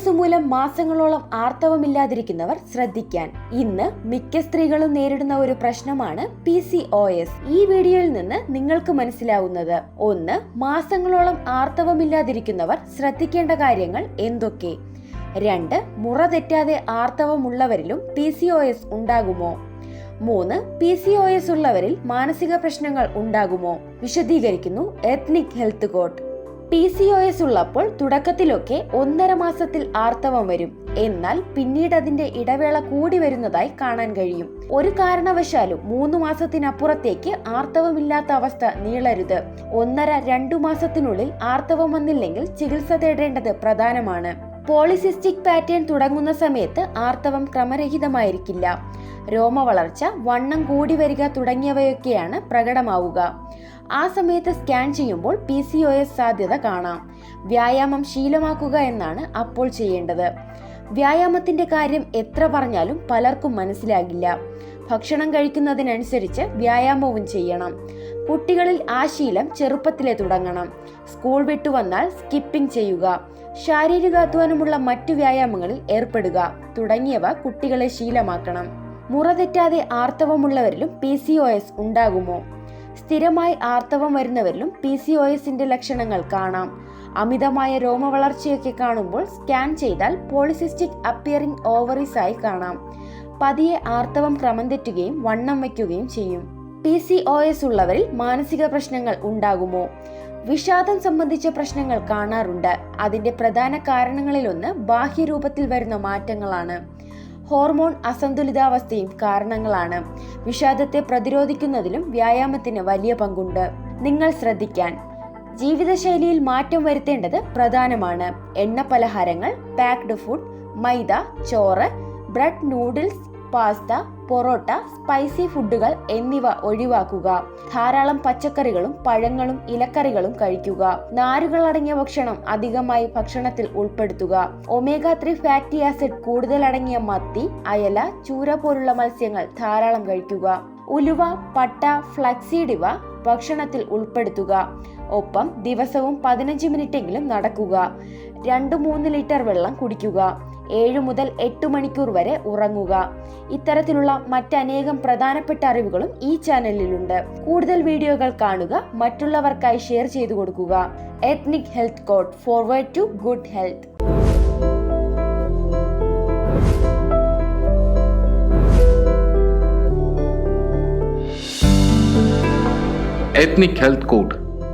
S മൂലം മാസങ്ങളോളം ആർത്തവമില്ലാതിരിക്കുന്നവർ ശ്രദ്ധിക്കാൻ. ഇന്ന് മിക്ക സ്ത്രീകളും നേരിടുന്ന ഒരു പ്രശ്നമാണ് പി സി ഒ എസ്. ഈ വീഡിയോയിൽ നിന്ന് നിങ്ങൾക്ക് മനസ്സിലാവുന്നത്. ഒന്ന് മാസങ്ങളോളം ആർത്തവമില്ലാതിരിക്കുന്നവർ ശ്രദ്ധിക്കേണ്ട കാര്യങ്ങൾ എന്തൊക്കെ? രണ്ട് മുറ തെറ്റാതെ ആർത്തവമുള്ളവരിലും പി സി ഒ എസ് ഉണ്ടാകുമോ? മൂന്ന് പി സി ഒ എസ് ഉള്ളവരിൽ മാനസിക പ്രശ്നങ്ങൾ ഉണ്ടാകുമോ? വിശദീകരിക്കുന്നു ethnic health code P C O S ഉള്ളപ്പോൾ തുടക്കത്തിലൊക്കെ ഒന്നര മാസത്തിൽ ആർത്തവം വരും. എന്നാൽ പിന്നീട് അതിന്റെ ഇടവേള കൂടി വരുന്നതായി കാണാൻ കഴിയും. ഒരു കാരണവശാലും മൂന്ന് മാസത്തിനപ്പുറത്തേക്ക് ആർത്തവമില്ലാത്ത അവസ്ഥ നീളരുത്. ഒന്നര രണ്ടു മാസത്തിനുള്ളിൽ ആർത്തവം വന്നില്ലെങ്കിൽ ചികിത്സ തേടേണ്ടത് പ്രധാനമാണ്. പോളിസിസ്റ്റിക് പാറ്റേൺ തുടങ്ങുന്ന സമയത്ത് ആർത്തവം ക്രമരഹിതമായിരിക്കില്ല. രോമവളർച്ച വണ്ണം കൂടി വരിക തുടങ്ങിയവയൊക്കെയാണ് പ്രകടമാവുക. ആ സമയത്ത് സ്കാൻ ചെയ്യുമ്പോൾ പി സി ഒ എസ് സാധ്യത കാണാം. വ്യായാമം ശീലമാക്കുക എന്നാണ് അപ്പോൾ ചെയ്യേണ്ടത്. വ്യായാമത്തിന്റെ കാര്യം എത്ര പറഞ്ഞാലും പലർക്കും മനസ്സിലാകില്ല. ഭക്ഷണം കഴിക്കുന്നതിനനുസരിച്ച് വ്യായാമവും ചെയ്യണം. കുട്ടികളിൽ ആ ശീലം ചെറുപ്പത്തിലെ തുടങ്ങണം. സ്കൂൾ വിട്ടു വന്നാൽ സ്കിപ്പിംഗ് ചെയ്യുക. ശാരീരികാധ്വാനമുള്ള മറ്റു വ്യായാമങ്ങളിൽ ഏർപ്പെടുക. തുടങ്ങിയവ കുട്ടികളെ ശീലമാക്കണം. മുറ തെറ്റാതെ ആർത്തവമുള്ളവരിലും പി സി ഒ എസ് ഉണ്ടാകുമോ? സ്ഥിരമായി ആർത്തവം വരുന്നവരിലും പി സി ഒ എസിന്റെ ലക്ഷണങ്ങൾ കാണാം. അമിതമായ രോമവളർച്ചയൊക്കെ കാണുമ്പോൾ സ്കാൻ ചെയ്താൽ പോളിസിസ്റ്റിക് അപ്പിയറിംഗ് ഓവറീസ് ആയി കാണാം. പതിയെ ആർത്തവം ക്രമം തെറ്റുകയും വണ്ണം വയ്ക്കുകയും ചെയ്യും. പി സി ഒ എസ് ഉള്ളവരിൽ മാനസിക പ്രശ്നങ്ങൾ ഉണ്ടാകുമോ? വിഷാദം സംബന്ധിച്ച പ്രശ്നങ്ങൾ കാണാറുണ്ട്. അതിന്റെ പ്രധാന കാരണങ്ങളിലൊന്ന് ബാഹ്യരൂപത്തിൽ വരുന്ന മാറ്റങ്ങളാണ്. ഹോർമോൺ അസന്തുലിതാവസ്ഥയും കാരണങ്ങളാണ്. വിഷാദത്തെ പ്രതിരോധിക്കുന്നതിലും വ്യായാമത്തിന് വലിയ പങ്കുണ്ട്. നിങ്ങൾ ശ്രദ്ധിക്കാൻ. ജീവിതശൈലിയിൽ മാറ്റം വരുത്തേണ്ടത് പ്രധാനമാണ്. എണ്ണ പലഹാരങ്ങൾ പാക്ഡ് ഫുഡ് മൈദ ചോറ് bread noodles pasta parotta spicy ഫുഡുകൾ എന്നിവ ഒഴിവാക്കുക. ധാരാളം പച്ചക്കറികളും പഴങ്ങളും ഇലക്കറികളും കഴിക്കുക. നാരുകൾ അടങ്ങിയ ഭക്ഷണം അധികമായി ഭക്ഷണത്തിൽ ഉൾപ്പെടുത്തുക. ഒമേഗ ത്രീ ഫാറ്റി ആസിഡ് കൂടുതലടങ്ങിയ മത്തി അയല ചൂര പോലുള്ള മത്സ്യങ്ങൾ ധാരാളം കഴിക്കുക. ഉലുവ പട്ട ഫ്ലക്സീഡ് ഭക്ഷണത്തിൽ ഉൾപ്പെടുത്തുക. ഒപ്പം ദിവസവും പതിനഞ്ച് മിനിറ്റെങ്കിലും നടക്കുക. രണ്ട് മൂന്ന് ലിറ്റർ വെള്ളം കുടിക്കുക. ഏഴ് മുതൽ എട്ട് മണിക്കൂർ വരെ ഉറങ്ങുക. ഇത്തരത്തിലുള്ള മറ്റനേകം പ്രധാനപ്പെട്ട അറിവുകളും ഈ ചാനലിലുണ്ട്. കൂടുതൽ വീഡിയോകൾ കാണുക മറ്റുള്ളവർക്കായി ഷെയർ ചെയ്തു കൊടുക്കുക. Ethnic health code forward to good health